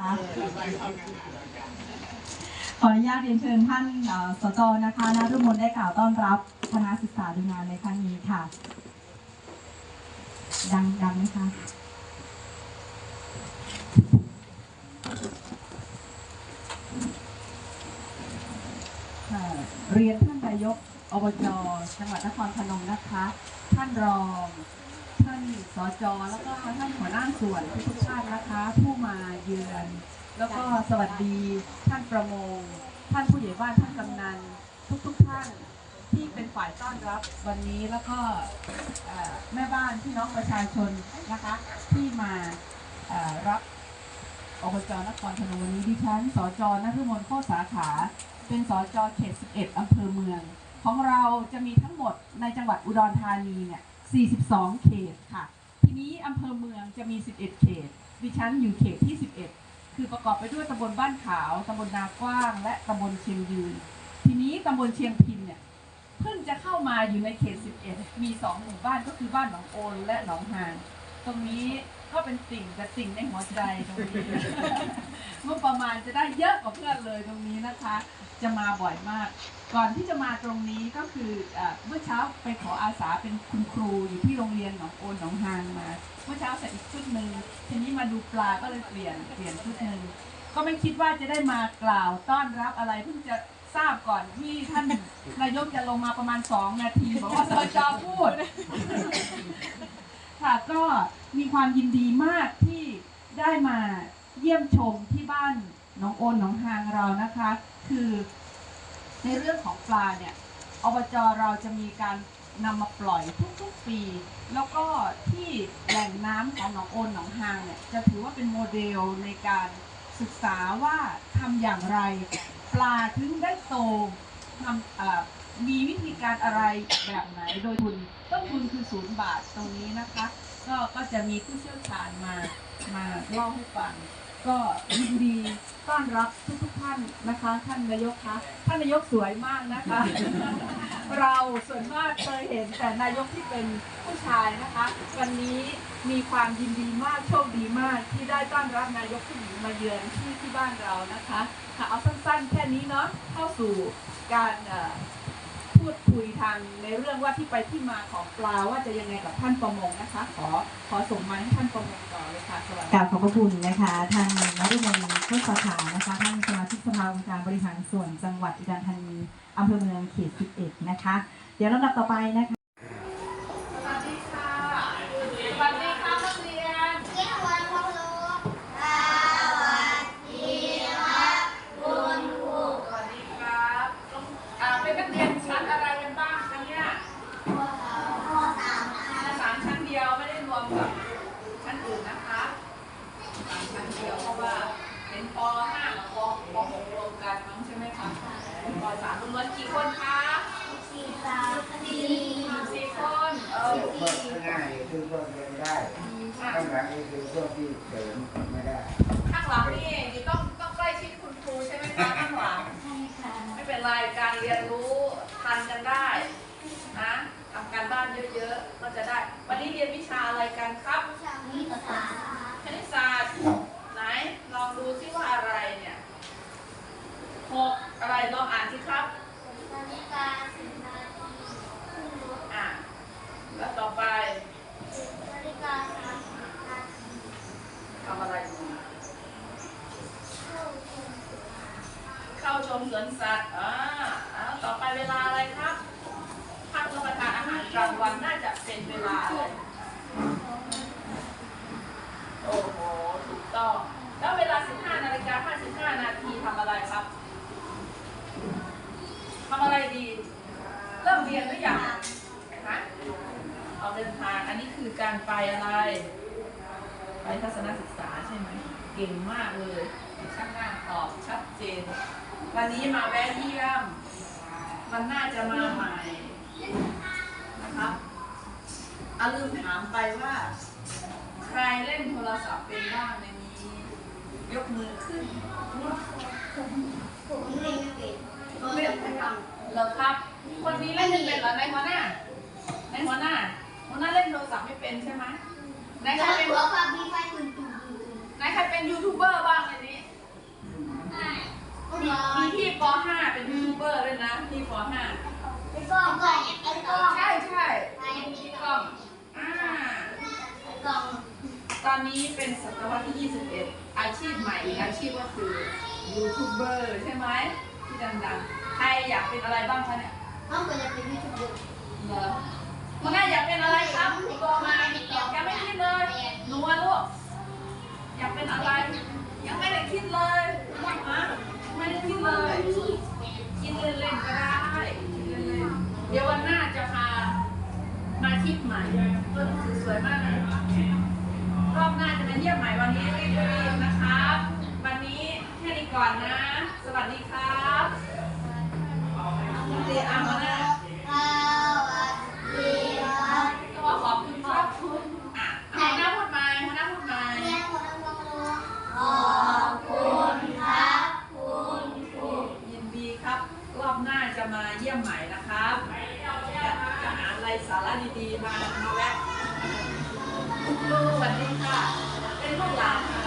ขออนุญาตเรียนเชิญท่านสจนะคะนารุมนได้กล่าวต้อนรับคณะศึกษาดูงานในครั้งนี้ค่ะ ดังดังไหมคะเรียนท่านนายกอบจจังหวัดนครพนมนะคะ ท่านรอง จแล้วก็ท่านหัวหน้าส่วนทุกท่านนะคะ ผู้มาเยือน แล้วก็สวัสดีท่านประมง ท่านผู้ใหญ่บ้านท่านกำนันทุกๆท่านที่เป็นฝ่ายต้อนรับวันนี้แล้วก็แม่บ้านพี่น้องประชาชนนะคะ ที่มารับอบจนครพนมวันนี้ดิฉันสจนฤมลโคตรสาขา เป็นสจเขต 11 อำเภอเมือง ของเราจะมีทั้งหมดในจังหวัดอุดรธานีเนี่ย 42 เขตค่ะ นี้อำเภอเมืองจะมี 11 เขต ดิฉันอยู่เขตที่ 11 คือประกอบไปด้วยตำบลบ้านขาวตำบลนากว้าง และตำบลเชียงยืน ทีนี้ตำบลเชียงพินเนี่ยเพิ่งจะเข้ามาอยู่ในเขต 11 มี 2 หมู่บ้านก็คือบ้านหนองโอนและหนองหาน ตรงนี้ก็เป็นติ่งแต่ติ่งในหัวใจตรงนี้เมื่อประมาณจะได้เยอะกว่าเพื่อนเลยตรงนี้นะคะ จะมาบ่อยมาก ก่อนที่จะมาตรงนี้ก็คือเอ่อเมื่อเช้าไปขออาสาเป็นคุณครูอยู่ที่โรงเรียนหนองโอนหนองฮางมา เมื่อเช้าใส่อีกชุดหนึ่งทีนี้มาดูปลาก็เลยเปลี่ยนเปลี่ยนชุดหนึ่งก็ไม่คิดว่าจะได้มากล่าวต้อนรับอะไรเพิ่งจะทราบก่อนที่ท่านนายกจะลงมาประมาณสองนาทีบอกว่าสจพูด ค่ะก็มีความยินดีมากที่ได้มาเยี่ยมชมที่บ้านน้องโอนหนองฮางเรานะคะ คือในเรื่องของปลาเนี่ยอบจเราจะมีการนำมาปล่อยทุกๆปี แล้วก็ที่แหล่งน้ำของหนองโอนหนองฮางเนี่ยจะถือว่าเป็นโมเดลในการศึกษาว่าทำอย่างไร ปลาถึงได้โตทำอ่อ มีวิธีการอะไรแบบไหน โดยทุนต้นทุนคือศูนย์บาทตรงนี้นะคะ ก็ก็จะมีผู้เชี่ยวชาญมามาเล่าให้ฟัง ก็ยินดีต้อนรับทุกทุกท่านนะคะ ท่านนายกคะท่านนายกสวยมากนะคะ เราส่วนมากเคยเห็นแต่นายกที่เป็นผู้ชายนะคะ วันนี้มีความยินดีมากโชคดีมากที่ได้ต้อนรับนายกผู้หญิงมาเยือนที่ที่บ้านเรานะคะค่ะเอาสั้นๆ แค่นี้เนาะเข้าสู่การ พูดคุยทางในเรื่องว่าที่ไปที่มาของปลาว่าจะยังไงกับท่านประมงนะคะ ขอขอส่งมาให้ท่านประมงต่อเลยค่ะสวัสดีกราบขอบพระคุณนะคะท่านนฤมลโคตรสาขานะคะท่านสมาชิกสภาองค์การบริหารส่วนจังหวัดอุดรธานีอำเภอเมืองเขต11นะคะ เดี๋ยวลำดับต่อไปนะคะ สวัสดีค่ะ สวัสดีค่ะนักเรียน เรียกวันพ่อลูกสวัสดีครับคุณครู สวัสดีครับอ่าเป็นนักเรียนชั้นอะไรกันบ้างคะเนี่ย พ่อสามค่ะ สามชั้นเดียวไม่ได้รวมกับชั้นอื่นนะคะสามชั้นเดียวเพราะว่าเป็นป .5 กับปป .6 รวมกันมั้งใช่ไหมคะป .3 ล้วนๆกี่คนคะสี่สามสี่สี่คนเออเพิ่มง่ายคือเพิ่มเรียนได้ค่ะข้างหลังนี่คือพวกที่เสริมไม่ได้ข้างหลังนี่ต้องต้องใกล้ชิดคุณครูใช่ไหมคะข้างหลังใช่ค่ะไม่เป็นไรการเรียนรู้ทันกันได้นะทำการบ้านเยอะๆก็จะได้ วันนี้เรียนวิชาอะไรกันครับวิชาวิทยาศาสตร์ คณิตศาสตร์ไหนลองดูซิว่าอะไรเนี่ยหกอะไรลองอ่านสิครับ นาฬิกาสิบนาทีขึ้นรถ อะแล้วต่อไป นาฬิกาสามสิบนาที ทำอะไรอยู่ เข้าชม เข้าชม สวนสัตว์อ่าแล้วต่อไปเวลาอะไรครับพักรับประทานอาหารกลางวันน่าจะเป็นเวลาอะไรโอ้โห ถูกต้อง แล้วเวลา 15 นาฬิกา 55 นาทีทำอะไรครับทำอะไรดี เริ่มเรียนหรือยังฮะเอาเดินทาง อันนี้คือการไปอะไร ไปทัศนศึกษาใช่ไหม ก่งมากเลยช่างหน้าตอบชัดเจน วันนี้มาแวะเยี่ยมมันน่าจะมาใหม่นะครับอาลืมถามไปว่า ใครเล่นโทรศัพท์เป็นบ้างในนี้ ยกมือขึ้นผมเล่นเป็นเล่นไม่ทำเหรอครับ คนนี้เล่นเป็นเหรอในหัวหน้า ในหัวหน้าหัวหน้าเล่นโทรศัพท์ไม่เป็นใช่ไหมไหนใครแล้วเป็นหัวความมีไฟตุ่นตุ่นตุ่นตุ่น ไหนใครเป็นยูทูบเบอร์บ้างในนี้มีมีพี่ป .5 เป็นยูทูบเบอร์ด้วยนะพี่ป .5 กล้องกล้องไอ้กล้องใช่ใช่ไอ้นกล้องอ่าไอ้กล้องตอนนี้เป็นศตวรรษที่ 21 อาชีพใหม่อีกอาชีพก็คือยูทูบเบอร์ใช่ไหมที่ดังๆ ใครอยากเป็นอะไรบ้างคะเนี่ยข้องก็จะเป็นยูทูบเบอร์เหรอมันน่าอยากเป็นอะไรครับบอกมาแกไม่คิดเลยหนูว่าลูก อยากเป็นอะไร ยังไม่ได้คิดเลยฮะไม่ได้คิดเลยกินเล่นๆก็ได้กินเล่นๆเดี๋ยววันหน้าจะพามาทริปใหม่ต้นหนังสือสวยมากเลยรอบหน้าจะมาเยี่ยมใหม่วันนี้รีบๆนะครับ วันนี้แค่นี้ก่อนนะ สวัสดีครับ รอบหน้าจะมาเยี่ยมใหม่นะครับจะหาอะไรสาระดีๆมามาแวะสวัสดีค่ะ เป็นพวกหลาน